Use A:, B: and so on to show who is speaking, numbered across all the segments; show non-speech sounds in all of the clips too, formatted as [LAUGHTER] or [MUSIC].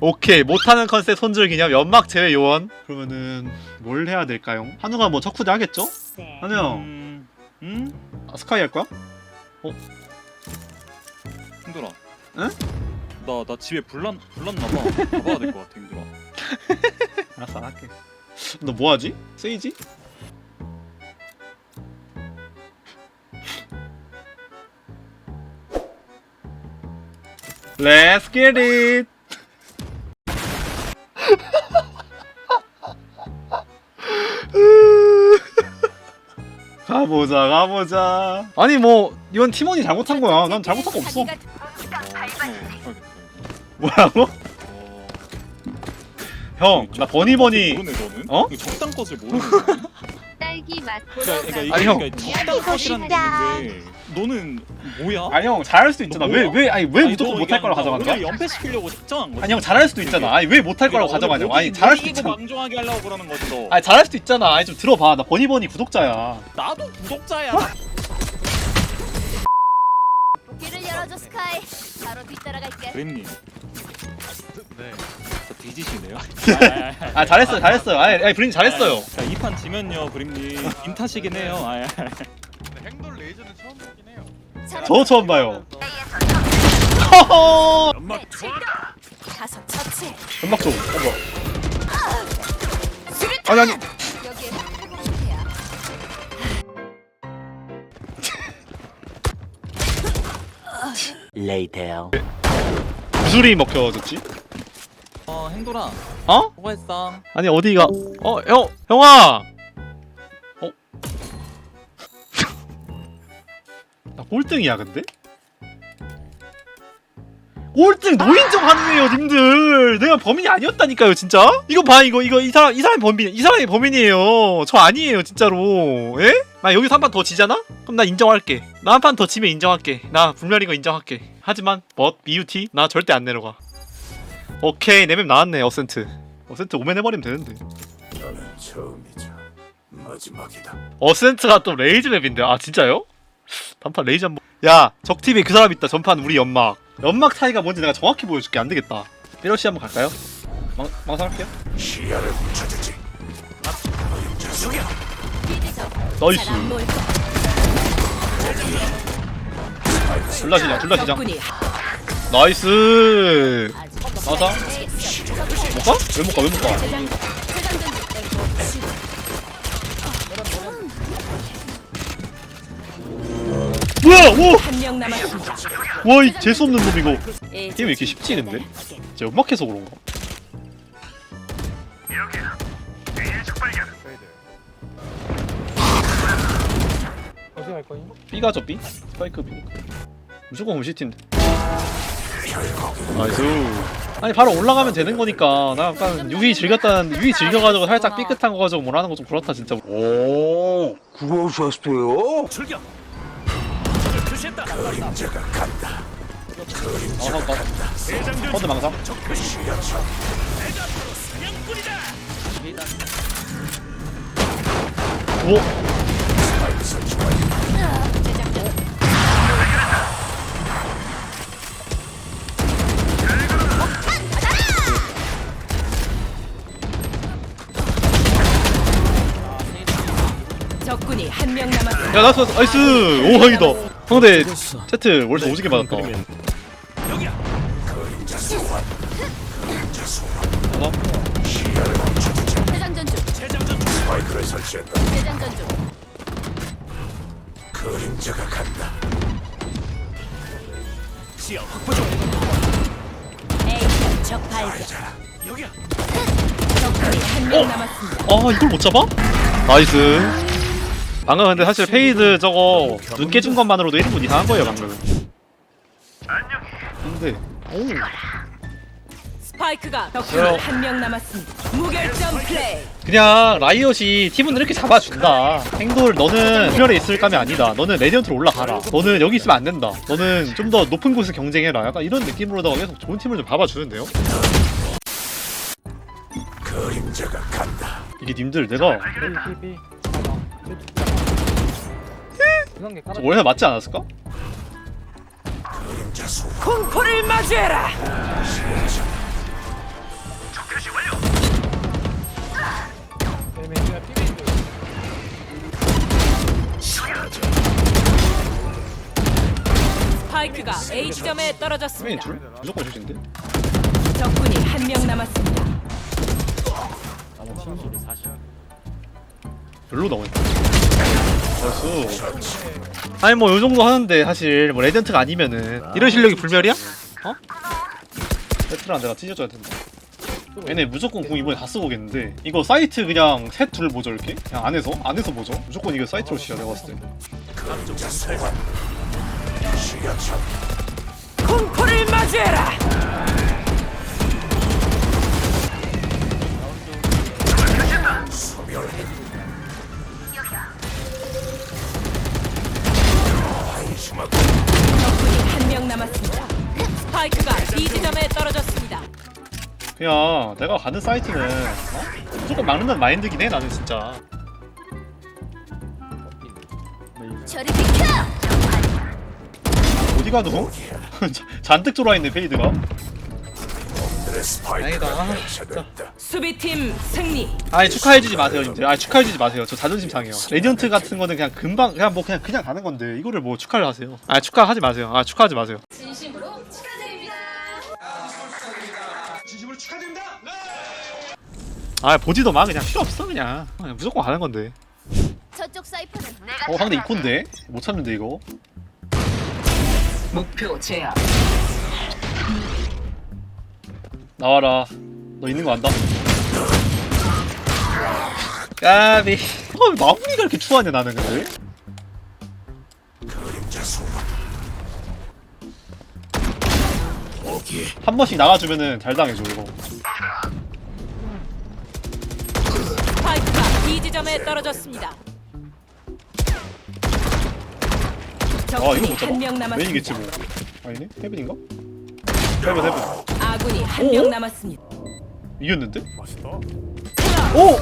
A: 오케이 못하는 컨셉 손절 기념 연막 제외 요원 그러면은 뭘 해야 될까요? 한우가 뭐 척후대 하겠죠?
B: 네.
A: 한우 형
C: 음, 음?
A: 아, 스카이 할 거야?
C: 힘들어.
A: 응?
C: 나, 나 집에 불났, 불났나봐. 가봐야 될 것 같아, 힘들어. [LAUGHS]
A: 알았어 안 할게 너 뭐 하지? 세이지? Let's get it! 가보자 가보자 아니 뭐 이건 팀원이 잘못한 거야 난 잘못한 거 없어
C: 어, 해야겠다,
A: 뭐라고?
C: 어,
A: 형나 버니버니
C: 모르네, 너는?
A: 어?
C: 적당 것을 모르는 거야.
B: 딸기 맛
C: 그러니까, 그러니까 이게
A: 아니, 형.
C: 그러니까 적당 것이라는 게 있는데 너는 뭐야?
A: 아니 형 잘할 수도 있잖아
C: 너
A: 왜? 왜 아니 왜
C: 아니,
A: 무조건
C: 너
A: 못할
C: 이게
A: 거라고 가져가는 거야?
C: 우리가 연패 시키려고 작정한 거지.
A: 아니 형 잘할 수도 있잖아 아니 왜 못할 거라고 가져가냐고 아니 잘할 수도 있잖아
C: 방종하게 하려고 그러는 거지 너.
A: 아니 잘할 수도 있잖아 아니 좀 들어봐 나 버니버니 구독자야
C: 나도 구독자야.
B: 길을 열어줘 스카이. 바로 뒤따라갈게.
C: 그림님.
D: 네.
C: 저 뒤지시네요. [LAUGHS]
A: 아 잘했어요 잘했어요 아니, 아니 브린 잘했어요
C: 자, 이판 지면요, 그림님. 임 탓이긴 해요. 아, 예.
D: 근데 행돌 레이저는 처음 보긴 해요.
A: 저 처음 봐요 [LAUGHS] 허허
B: 가서 처치.
A: 연막 좀 어머 아니 아니
B: 여기에 회복해야.
A: 구슬이 먹혀졌지?
C: 어, 행돌아.
A: 어?
C: 수고했어.
A: 아니 어디가 어 형 형아 어? [LAUGHS] 나 꼴등이야 근데? 꼴등 노인정 하네요 님들 내가 범인이 아니었다니까요 진짜 이거 봐 이거 이거 이 사람 이 사람이 범인 이 사람이 범인이에요 저 아니에요 진짜로 에? 나 여기서 한 판 더 지잖아? 그럼 나 인정할게 나 한 판 더 지면 인정할게 나 불멸인 거 인정할게 하지만 벗 미우티 나 절대 안 내려가 오케이 내 맵 나왔네 어센트. 어센트 오면 해버리면 되는데.
E: 너는 처음이자 마지막이다.
A: 어센트가 또 레이즈 맵인데. 아 진짜요? 단판 레이즈 한번. 야 적팀에 그 사람 있다 전판 우리 연막. 연막 차이가 뭔지 내가 정확히 보여줄게. 안 되겠다. 삐러시 한번 갈까요? 망, 망상할게요.
E: 시야를 훔쳐주지.
A: 나이스.
B: 잘안 보일 거.
A: 둘다 시장 둘다 시장
B: 적군이
A: 나이스 맞아 못 가? 왜 못 가? 왜 못 가? 뭐야 오!
B: 남았습니다.
A: 와 이 재수없는 놈 이거
B: 예,
A: 게임 왜 이렇게 쉽지 근데? 진짜 연막해서 그런가?
D: 거니?
A: B가 죠 B? 스파이크 B 무조건 홈시티인데 나이스 아니 바로 올라가면 되는 거니까. 나 약간 유희 즐겼다는 유희 즐겨가지고 살짝 삐끗한 거 가지고 뭐라는 거 좀 그렇다 진짜.
E: 오, 그러셨어요?
D: 그림자가 간다.
A: 망상 거 퍼드 망상. 오. 야 나이스 나이스 오 다행이다 상대 세트 오지게 맞았다
E: 그림자 소환. 그림자 소환.
A: 하나
B: 재장전 중.
E: 스파이크를 설치했다.
B: 재장전 중.
E: 그림자가 간다.
B: 에이션 적 발견. 적군이 한 명 남았습니다.
A: 아 이걸 못 잡아? 나이스 방금 근데 사실 페이드 저거 눈 깨준 것만으로도 1분 이상한 거예요 방금. 근데 오.
B: 스파이크가
A: 저요.
B: 적군이 한명 남았습니다. 무결점 플레이.
A: 그냥 라이엇이 팀은 이렇게 잡아준다. 행돌 너는 분열에 있을 감이 아니다. 너는 레디언트로 올라가라. 너는 여기 있으면 안 된다. 너는 좀 더 높은 곳에서 경쟁해라. 약간 이런 느낌으로다가 계속 좋은 팀을 좀 잡아주는데요?
E: 그림자가 간다.
A: 이게 님들 내가
D: 중앙에 깔아.
A: 원래 맞지 않았을까?
B: 공포를 맞이해라.
E: 맨날 피비인
B: 스파이크가 A 지점에 떨어졌습니다.
A: 둘? 무조건 주신데?
B: 적군이 한 명 남았습니다.
D: 나는 팀 소리 사실.
A: 별로 나오네. 나이스. 아니 뭐 요 정도 하는데 사실 뭐 레전트가 아니면은 이런 실력이 불멸이야? 어? 세트랑 내가 찢어줘야 된다. 얘네 무조건 공 이번에 다 쓰고 오겠는데 이거 사이트 그냥 셋둘 보죠 이렇게? 그냥 안에서? 안에서 보죠? 무조건 이거 사이트로 치자 내가 봤을 때
B: 공포를 맞이해라.
A: 내가 가는 사이트는 어? 무조건 막는다는 마인드긴 해 나는 진짜
F: 저리 비켜!
A: 어디 가노? [LAUGHS] 잔뜩 들어와있네 페이드가 다행이다.
E: 해체됐다.
B: 수비팀 승리.
A: 아니 축하해주지 마세요 님들 아니 축하해주지 마세요 저 자존심 상해요 레디언트 같은 거는 그냥 금방 그냥 뭐 그냥 그냥 가는 건데 이거를 뭐 축하를 하세요 아 축하하지 마세요 아 축하하지 마세요 아 보지도 마. 그냥 필요 없어 그냥. 그냥 무조건 가는 건데.
F: 저쪽 사이퍼는 내가
A: 어 상대 이콘데? 못 참는데 이거?
B: 목표 제압.
A: 나와라. 너 있는 거 안다? 까비. 어, 왜 마무리가 이렇게 추하냐 나는 근데? 한 번씩 나가주면은 잘 당해줘 이거
B: 스파이크가 B 지점에 떨어졌습니다.
A: 아 이거
B: 적군이
A: 못 잡아
B: 한명
A: 메인이겠지. 뭐 아니네? 헤븐인가? 헤븐 헤븐
B: 아군이 한 명 남았습니다.
A: 이겼는데? 오!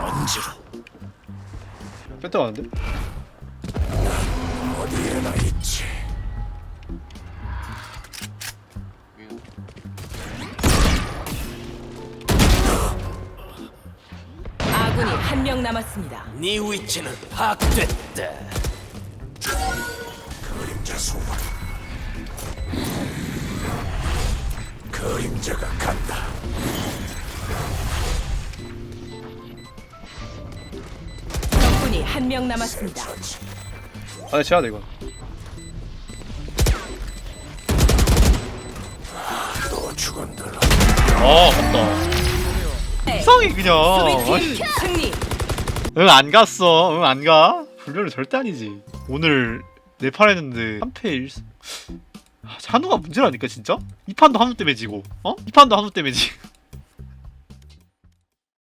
E: 먼지로
A: 뺐다 가는데?
B: 한 명 남았습니다.
E: 네 위치는 파악됐다. 그림자 소환. 그림자가 간다.
B: 적군이 한 명 남았습니다.
E: 처치.
A: 아 제야 돼 이건
E: 또 죽은들라.
A: 아 맞다 이상해 그냥
B: 수비팀 승리.
A: 응 안 갔어 응 안 가 불멸은 절대 아니지 오늘 네 판 했는데 3패 1 한우가 문제라니까 진짜? 이 판도 한우 때문에 지고 어? 이 판도 한우 때문에 지고